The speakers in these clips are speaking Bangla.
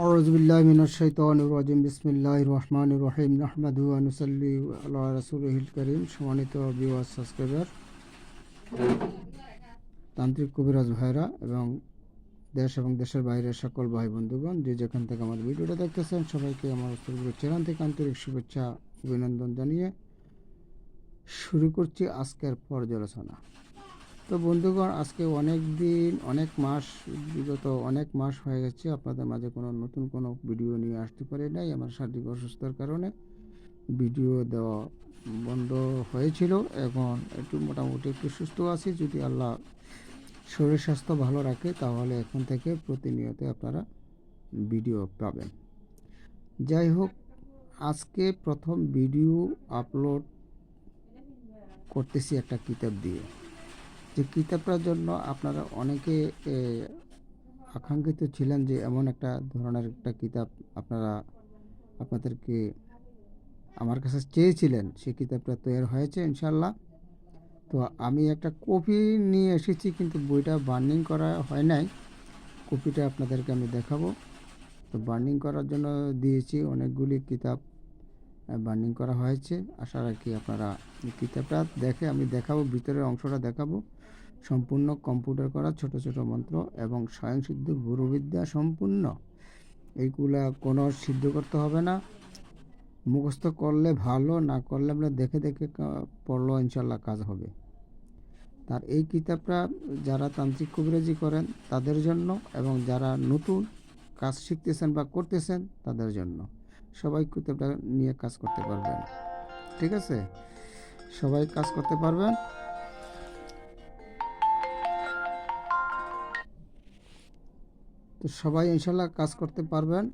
আউজবিল্লাহ মিনাশাইতানুরাজিম বিসমিল্লাহ রহমান রহিম আহমদু সম্মানিত তান্ত্রিক কবিরাজ ভাইরা এবং দেশ এবং দেশের বাইরের সকল ভাই বন্ধুগণ, যে যেখান থেকে আমার ভিডিওটা দেখতেছেন, সবাইকে আমার অস্তরগুলো থেকে আন্তরিক শুভেচ্ছা, অভিনন্দন জানিয়ে শুরু করছি আজকের পর্যালোচনা। তো বন্ধুগণ, আজকে অনেক দিন, অনেক মাস, বিগত অনেক মাস হয়ে গেছে। আপনাদের মাঝে কোনো নতুন কোনো ভিডিও নিয়ে আসতে পারি নাই। আমার শারীরিক অসুস্থতার কারণে ভিডিও দেওয়া বন্ধ হয়েছিল। এখন একটু মোটামুটি একটু সুস্থ আছি। যদি আল্লাহ শরীর স্বাস্থ্য ভালো রাখে, তাহলে এখন থেকে প্রতিনিয়ত আপনারা ভিডিও পাবেন। যাই হোক, আজকে প্রথম ভিডিও আপলোড করতেছি একটা কিতাব দিয়ে। যে কিতাবটার জন্য আপনারা অনেকে আকাঙ্ক্ষিত ছিলেন যে এমন একটা ধরনের একটা কিতাব আপনারা, আপনাদেরকে আমার কাছে চেয়েছিলেন সেই কিতাবটা তৈরি হয়েছে ইনশাল্লাহ তো আমি একটা কপি নিয়ে এসেছি কিন্তু বইটা বার্নিং করা হয় নাই। কপিটা আপনাদেরকে আমি দেখাবো। তো বার্নিং করার জন্য দিয়েছি অনেকগুলি কিতাব। বার্নিং করা হয়েছে। আশা রাখি আপনারা কিতাবটা দেখে আমি দেখাবো, ভিতরের অংশটা দেখাবো। সম্পূর্ণ কম্পিউটার করা, ছোট ছোট মন্ত্র এবং স্বয়ংসিদ্ধ গুরুবিদ্যা সম্পূর্ণ। এইগুলা কোনো সিদ্ধ করতে হবে না। মুখস্থ করলে ভালো, না করলে আমরা দেখে দেখে পড়ল ইনশাল্লাহ কাজ হবে। তার এই কিতাবটা যারা তান্ত্রিক কবিরাজি করেন, তাদের জন্য এবং যারা নতুন কাজ শিখতেছেন বা করতেছেন, তাদের জন্য। সবাই কিতাবটা নিয়ে কাজ করতে পারবেন। ঠিক আছে? সবাই কাজ করতে পারবেন? তো সবাই ইনশাল্লাহ কাজ করতে পারবেন।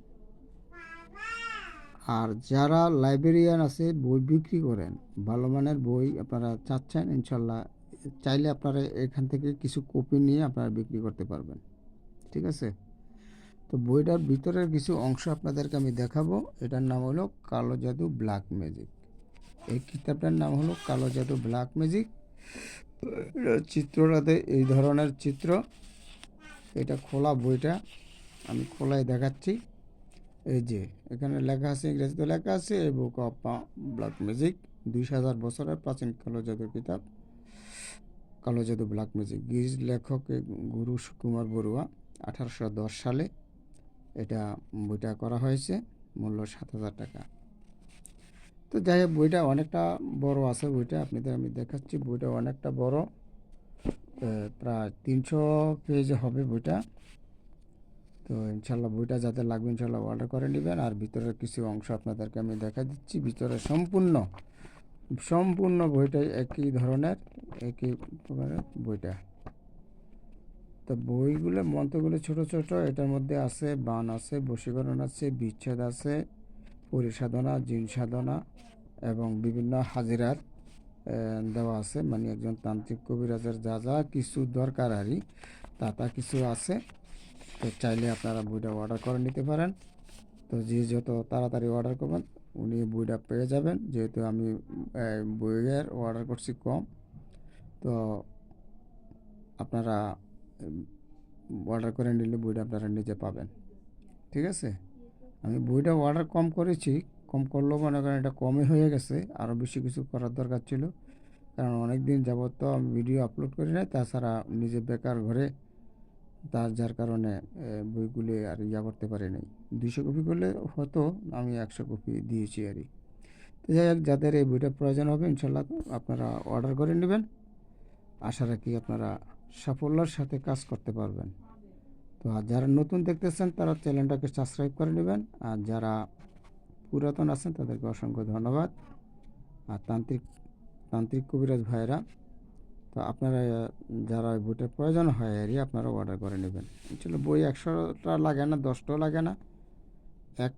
আর যারা লাইব্রেরিয়ান আছে, বই বিক্রি করেন, ভালো মানের বই আপনারা চাচ্ছেন, ইনশাল্লাহ চাইলে আপনারা এখান থেকে কিছু কপি নিয়ে আপনারা বিক্রি করতে পারবেন। ঠিক আছে? তো বইটার ভিতরের কিছু অংশ আপনাদেরকে আমি দেখাবো। এটার নাম হলো কালো জাদু ব্ল্যাক ম্যাজিক। এই কিতাবটার নাম হলো কালো জাদু ব্ল্যাক ম্যাজিক। চিত্রটাতে এই ধরনের চিত্র। এটা খোলা বইটা। আমি খোলায় দেখাচ্ছি। এই যে, এখানে লেখা আছে ইংরেজিতে লেখা আছে এই বুক অফ ব্ল্যাক ম্যাজিক দুই হাজার বছরের প্রাচীন কালো জাদুর কিতাব। কালো জাদু ব্ল্যাক ম্যাজিক। গিজ লেখক গুরু সুকুমার বড়ুয়া, আঠারোশো দশ সালে এটা বইটা করা হয়েছে, মূল্য সাত হাজার টাকা। তো যাই হোক, বইটা অনেকটা বড় আছে বইটা, আপনাদের আমি দেখাচ্ছি। বইটা অনেকটা বড় প্রায় তিনশো পেজ হবে বইটা। তো ইনশাল্লাহ বইটা যাদের লাগবে ইনশাল্লাহ অর্ডার করে নেবেন। আর ভিতরের কিছু অংশ আপনাদেরকে আমি দেখা দিচ্ছি। ভিতরে সম্পূর্ণ সম্পূর্ণ বইটাই একই ধরনের, একই বইটা। তো বইগুলো মন্ত্রগুলো ছোট ছোট, এটার মধ্যে আছে বান আছে, বশীকরণ আছে, বিচ্ছেদ আছে, পরিসাধনা জিন সাধনা এবং বিভিন্ন হাজিরার দেওয়া আছে। মানে একজন তান্ত্রিক কবিরাজের যা যা কিছু দরকার আরই তা তা কিছু আছে। তো চাইলে আপনারা বইটা অর্ডার করে নিতে পারেন। তো যে যত তাড়াতাড়ি অর্ডার করবেন, উনি বইটা পেয়ে যাবেন। যেহেতু আমি বইয়ের অর্ডার করছি কম, তো আপনারা অর্ডার করে নিলে বইটা আপনারা নিজে পাবেন। ঠিক আছে? আমি বইটা অর্ডার কম করেছি, কম করলেও মনে করেন এটা কমই হয়ে গেছে আরও বেশি কিছু করার দরকার ছিল। কারণ অনেক দিন যাবত তো আমি ভিডিও আপলোড করি না তাছাড়া নিজে বেকার ঘরে, তার যার কারণে বইগুলি আর ইয়া করতে পারি নাই। দুইশো কপি করলে হতো, আমি একশো কপি দিয়েছি আর তো যাই হোক, যাদের এই বইটা প্রয়োজন হবে ইনশাল্লাহ আপনারা অর্ডার করে নেবেন। আশা রাখি আপনারা সাফল্যের সাথে কাজ করতে পারবেন। তো আর যারা নতুন দেখতেছেন, তারা চ্যানেলটাকে সাবস্ক্রাইব করে নেবেন। আর যারা পুরাতন আছেন, তাদেরকে অসংখ্য ধন্যবাদ। আর তান্ত্রিক তান্ত্রিক কবিরাজ ভাইরা তো আপনারা, যারা বইটার প্রয়োজন হয় আরই আপনারা অর্ডার করে নেবেন। আসলে বই একশোটা লাগে না, দশটাও লাগে না। এক